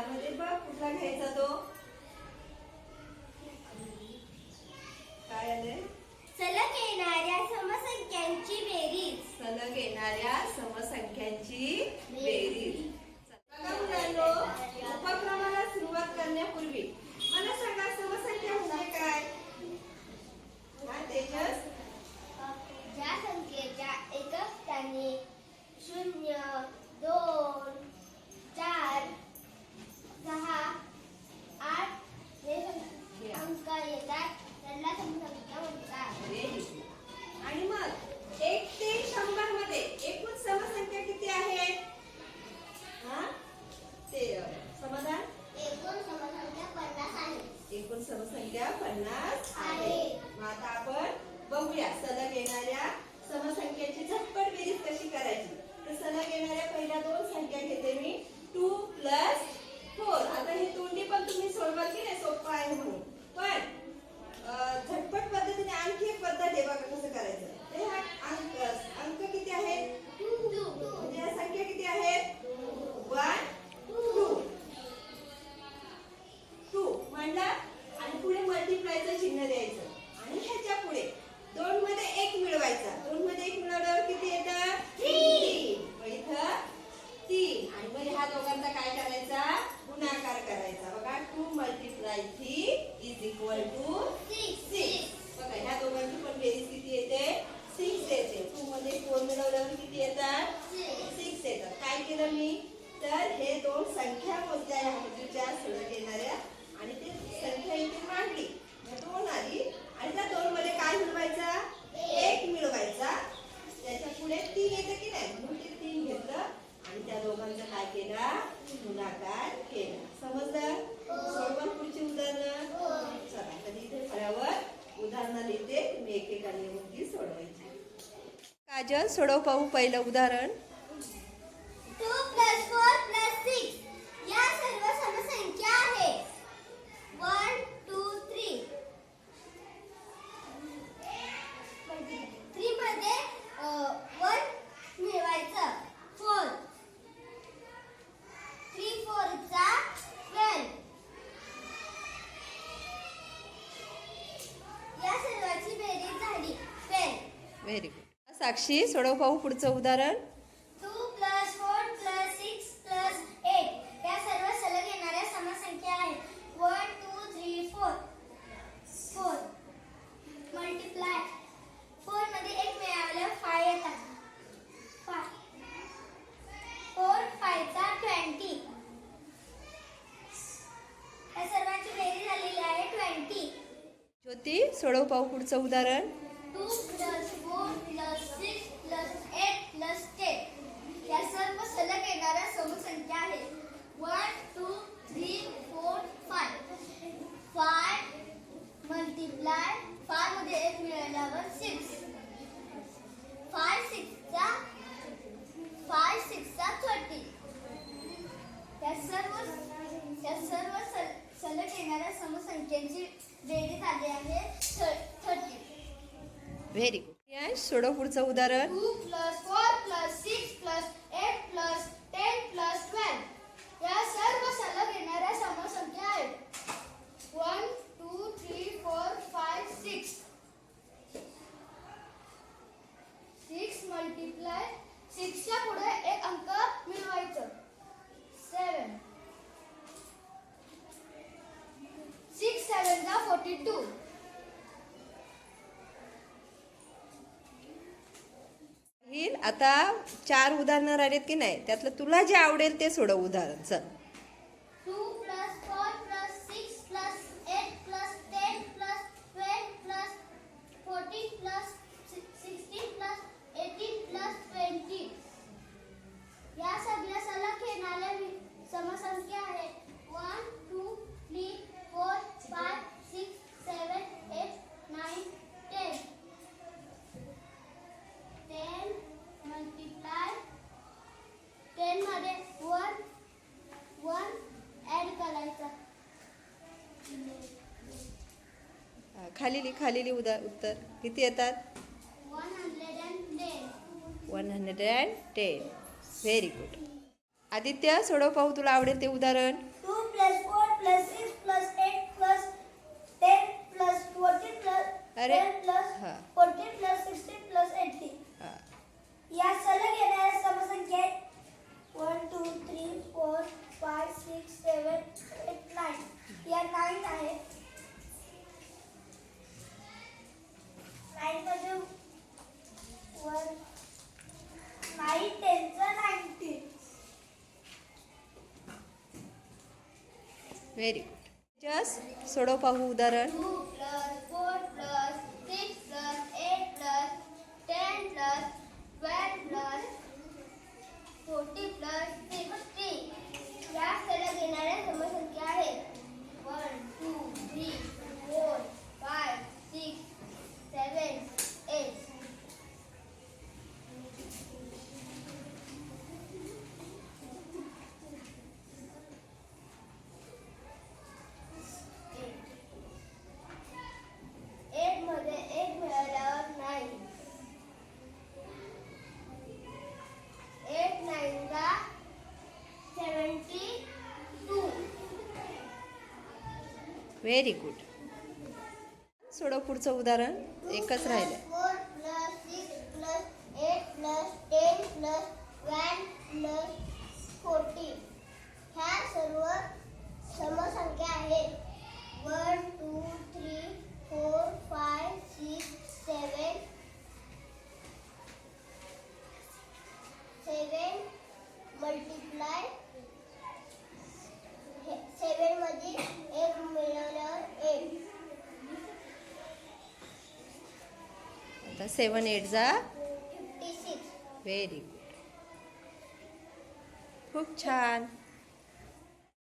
त्यामध्ये बघ कुठला घ्यायचा तो. काय आलंय? सलग येणाऱ्या समसंख्यांची बेरीज. सलग येणाऱ्या समसंख्यांची बेरीज. बघा मुलांनो उपक्रमाला सुरुवात करण्यापूर्वी मला सांगा समसंख्या म्हणजे काय? हा तेजस? ज्या संख्येच्या एकक स्थानी शून्य दोन चार सहा आठ हे अंक येतात त्यांना समसंख्या म्हणतात Very good. आणि मग एक ते शंभरमध्ये एकूण समसंख्या किती आहेत हा ते अ, समाधान एकूण समसंख्या पन्नास आहे एकूण समसंख्या पन्नास आहे आहे. मग आता आपण बघूया सलग येणाऱ्या समसंख्येची झटपट बेरीज कशी करायची तर सलग येणाऱ्या पहिल्या दोन संख्या घेते मी टू प्लस फोर आता हे तोंडी पण तुम्ही सोडवाल की नाही सोपं आहे म्हणून पण अं, झटपट पद्धतीने आणखी एक पद्धत आहे बघा कसं करायचं ते हा अंक अंक किती आहेत म्हणजे या संख्या किती आहेत वन टू टू म्हणला आणि पुढे मल्टिप्लायचं चिन्ह द्यायचं. आणि ह्याच्या पुढे दोन मध्ये एक मिळवायचा. दोन मध्ये एक मिळवल्यावर किती येतं तीन. मग इथं तीन. आणि मग ह्या दोघांचा काय करायचा? गुणाकार करायचा. बघा two multiply three is equal to six बघा ह्या दोघांची पण बेरीज किती येते? सिक्स येते. टू मध्ये फोर मिळवल्यावर किती येतात? सिक्स येतात. काय केलं मी? तर हे दोन संख्या मोजल्या ह्या बाजूच्या सलग येणाऱ्या आणि ते संख्या इथे मांडली दोन आली आणि त्या दोन मध्ये काय मिळवायचा? एक मिळवायचा. त्याच्या पुढे तीन येतं की नाही? म्हणून ते तीन घेतलं. आणि त्या दोघांचा काय केला? गुणाकार केला. समजलं? सोडवा पुढची उदाहरणं? चला कधी इथे फळ्यावर उदाहरणं लिहिते. तुम्ही एकेकाने मुलगी सोडवायची. काजल सोडव पाहू पहिलं उदाहरण. Two plus four plus six या सर्व समसंख्या आहेत वन टू थ्री थ्री मध्ये वन मिळवायचं फोर थ्री फोरचा ट्वेल्व या सर्वांची बेरीज झाली ट्वेल्व व्हेरी गुड साक्षी सोडव पाहू पुढचं उदाहरण. Two plus four plus six plus eight. या सर्व सलग येणाऱ्या समसंख्या आहेत. One two three four. Four. Multiply फोरमध्ये एक मिळाल्यावर फाय येतात. फाय फोर फायचा ट्वेंटी या सर्वांची बेरीज झालेली आहे ट्वेंटी ज्योती सोडव पाहू पुढचं उदाहरण. Two plus plus six plus eight plus ten. या सर्व सलग येणाऱ्या समसंख्या आहेत. One two three four five. Five multiply फायमध्ये एक मिळाल्यावर सिक्स. फाय सिक्सचा फाय सिक्सचा थर्टी. या सर्व या सर्व सल- सलग येणाऱ्या समसंख्यांची बेरीज आली आहे थर्टी. व्हेरी गुड सोडव पुढचं उदाहरण. आता चार उदाहरणं राहिलेत की नाही? त्यातलं तुला जे आवडेल ते सोडव उदाहरण चल. खालीली खालीली खाली उदा उत्तर. किती येतात? One hundred and ten very good Aditya सोडव पाहू तुला आवडेल ते उदाहरण. Two plus four plus six plus eight plus ten plus fourteen plus अरे, प्लस हा. Fourteen plus sixteen plus eighteen हा. या सलग येणाऱ्या समसंख्या one two three four five six seven eight nine या नाईन आहे नाईन मध्ये वन नाईन टेनचं नाईन्टीन व्हेरी गुड जस्ट सोडव पाहू उदाहरण two plus four plus six plus eight plus ten plus twelve plus forty plus sixty या सलग येणाऱ्या समसंख्या आहेत one two three four five six seven eight एटमध्ये एक मिळाल्यावर नाईन एट नाईन ला सेवन्टी टू व्हेरी गुड सोडव पुढचं उदाहरण. एकच राहिलं. वन ह्या सर्व समसंख्या आहेत. One two three four five six seven seven multiply सेवनमध्ये एक मिळवल्यावर एट आता सेवन एट जा व्हेरी गुड खूप छान.